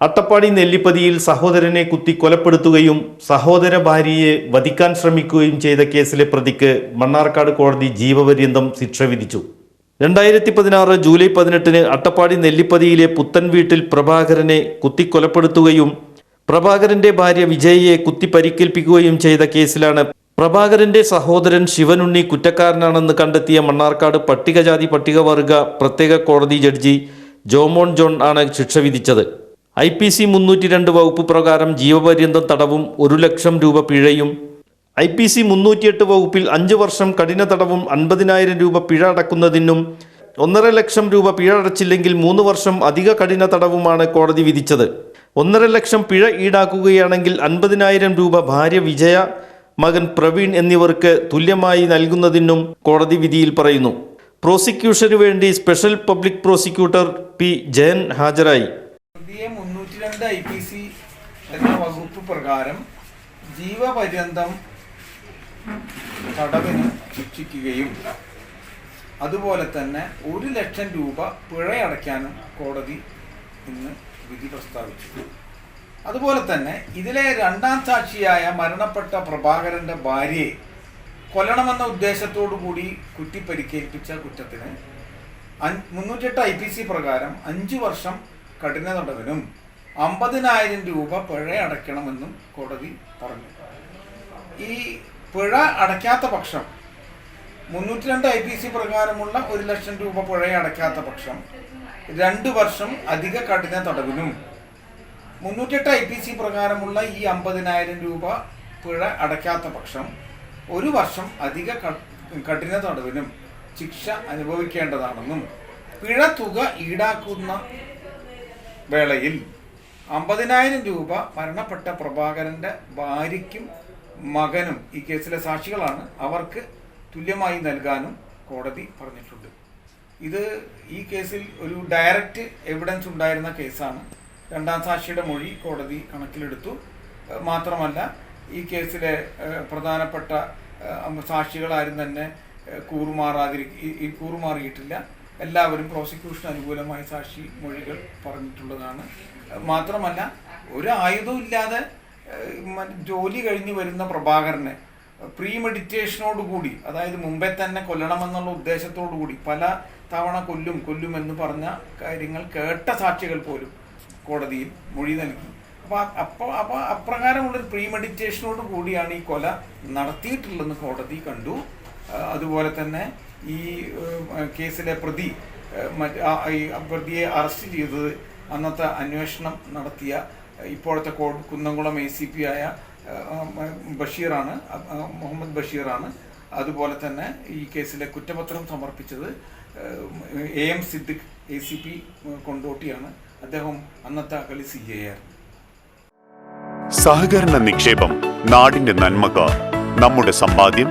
അട്ടപ്പാടി നെല്ലിപ്പതിയിൽ സഹോദരനെ കുത്തി കൊലപ്പെടുത്തുകയും സഹോദര ഭാര്യയെ വധിക്കാൻ ശ്രമിക്കുകയും ചെയ്ത കേസിലെ പ്രതിക്ക് മണ്ണാർക്കാട് കോടതി ജീവപര്യന്തം ശിക്ഷ വിധിച്ചു. രണ്ടായിരത്തി പതിനാറ് ജൂലൈ പതിനെട്ടിന് അട്ടപ്പാടി നെല്ലിപ്പതിയിലെ പുത്തൻ വീട്ടിൽ പ്രഭാകരനെ കുത്തിക്കൊലപ്പെടുത്തുകയും പ്രഭാകരന്റെ ഭാര്യ വിജയയെ കുത്തി പരിക്കേൽപ്പിക്കുകയും ചെയ്ത കേസിലാണ് പ്രഭാകരന്റെ സഹോദരൻ ശിവനുണ്ണി കുറ്റക്കാരനാണെന്ന് കണ്ടെത്തിയ മണ്ണാർക്കാട് പട്ടികജാതി പട്ടികവർഗ പ്രത്യേക കോടതി ജഡ്ജി ജോമോൺ ജോൺ ആണ് ശിക്ഷ വിധിച്ചത്. ഐ പി സി മുന്നൂറ്റി രണ്ട് വകുപ്പ് പ്രകാരം ജീവപര്യന്തം തടവും ഒരു ലക്ഷം രൂപ പിഴയും. ഐ പി സി മുന്നൂറ്റിയെട്ട് വകുപ്പിൽ അഞ്ച് വർഷം കഠിന തടവും അൻപതിനായിരം രൂപ പിഴ അടക്കുന്നതിനും ഒന്നര ലക്ഷം രൂപ പിഴ അടച്ചില്ലെങ്കിൽ മൂന്ന് വർഷം അധിക കഠിന തടവുമാണ് കോടതി വിധിച്ചത്. ഒന്നര ലക്ഷം പിഴ ഈടാക്കുകയാണെങ്കിൽ അൻപതിനായിരം രൂപ ഭാര്യ വിജയ മകൻ പ്രവീൺ എന്നിവർക്ക് തുല്യമായി നൽകുന്നതിനും കോടതി വിധിയിൽ പറയുന്നു. പ്രോസിക്യൂഷനു വേണ്ടി special public prosecutor P Jayan ഹാജരായി. മുന്നൂറ്റി രണ്ട് ഐ പി സി എന്ന വകുപ്പ് പ്രകാരം ജീവപര്യന്തം തടവിന് ശിക്ഷിക്കുകയും അതുപോലെ തന്നെ ഒരു ലക്ഷം രൂപ പിഴയടയ്ക്കാനും കോടതി ഇന്ന് വിധി പ്രസ്താവിച്ചു. അതുപോലെ തന്നെ ഇതിലെ രണ്ടാം സാക്ഷിയായ മരണപ്പെട്ട പ്രഭാകരന്റെ ഭാര്യയെ കൊല്ലണമെന്ന ഉദ്ദേശത്തോടു കൂടി കുത്തി പരിക്കേൽപ്പിച്ച കുറ്റത്തിന് മുന്നൂറ്റെട്ട് ഐ പി സി പ്രകാരം അഞ്ചു വർഷം കഠിന തടവിനും അമ്പതിനായിരം രൂപ പിഴ അടയ്ക്കണമെന്നും കോടതി പറഞ്ഞു. ഈ പിഴ അടയ്ക്കാത്ത പക്ഷം മുന്നൂറ്റി രണ്ട് ഐ പി സി പ്രകാരമുള്ള ഒരു ലക്ഷം രൂപ പിഴ അടയ്ക്കാത്ത പക്ഷം രണ്ട് വർഷം അധിക കഠിന തടവിനും മുന്നൂറ്റെട്ട് ഐ പി സി പ്രകാരമുള്ള ഈ അമ്പതിനായിരം രൂപ പിഴ അടയ്ക്കാത്ത പക്ഷം ഒരു വർഷം അധിക കഠിന തടവിനും ശിക്ഷ അനുഭവിക്കേണ്ടതാണെന്നും പിഴ തുക ഈടാക്കുന്ന വേളയിൽ അമ്പതിനായിരം രൂപ മരണപ്പെട്ട പ്രഭാകരന്റെ ഭാര്യയ്ക്കും മകനും ഈ കേസിലെ സാക്ഷികളാണ്. അവർക്ക് തുല്യമായി നൽകാനും കോടതി പറഞ്ഞിട്ടുണ്ട്. ഇത് ഈ കേസിൽ ഒരു ഡയറക്റ്റ് എവിഡൻസ് ഉണ്ടായിരുന്ന കേസാണ്. രണ്ടാം സാക്ഷിയുടെ മൊഴി കോടതി കണക്കിലെടുത്തു. മാത്രമല്ല ഈ കേസിലെ പ്രധാനപ്പെട്ട സാക്ഷികളാരും തന്നെ കൂറുമാറാതിരി കൂറുമാറിയിട്ടില്ല. എല്ലാവരും പ്രോസിക്യൂഷൻ അനുകൂലമായ സാക്ഷി മൊഴികൾ പറഞ്ഞിട്ടുള്ളതാണ്. മാത്രമല്ല ഒരു ആയുധവും ഇല്ലാതെ ജോലി കഴിഞ്ഞ് വരുന്ന പ്രഭാകരനെ പ്രീ മെഡിറ്റേഷനോട് കൂടി അതായത് മുമ്പേ തന്നെ കൊല്ലണമെന്നുള്ള ഉദ്ദേശത്തോടു കൂടി പല തവണ കൊല്ലും കൊല്ലും എന്ന് പറഞ്ഞ കാര്യങ്ങൾ കേട്ട സാക്ഷികൾ പോലും കോടതിയിൽ മൊഴി നൽകി. അപ്പോൾ അപ്പോൾ അപ്പോൾ അപ്രകാരമുള്ളൊരു പ്രീ മെഡിറ്റേഷനോട് കൂടിയാണ് ഈ കൊല നടത്തിയിട്ടുള്ളതെന്ന് കോടതി കണ്ടു. അതുപോലെ തന്നെ ഈ കേസിലെ പ്രതി പ്രതിയെ അറസ്റ്റ് ചെയ്തത് അന്നത്തെ അന്വേഷണം നടത്തിയ ഇപ്പോഴത്തെ കുന്നംകുളം എ സി പി ആയ ബഷീറാണ് മുഹമ്മദ് ബഷീറാണ്. അതുപോലെ തന്നെ ഈ കേസിലെ കുറ്റപത്രം സമർപ്പിച്ചത് A M Siddique A C P കൊണ്ടോട്ടിയാണ്. അദ്ദേഹം അന്നത്തെ കളി സി എ ആയിരുന്നു. സഹകരണ നിക്ഷേപം നാടിന്റെ നന്മക്ക് നമ്മുടെ സമ്പാദ്യം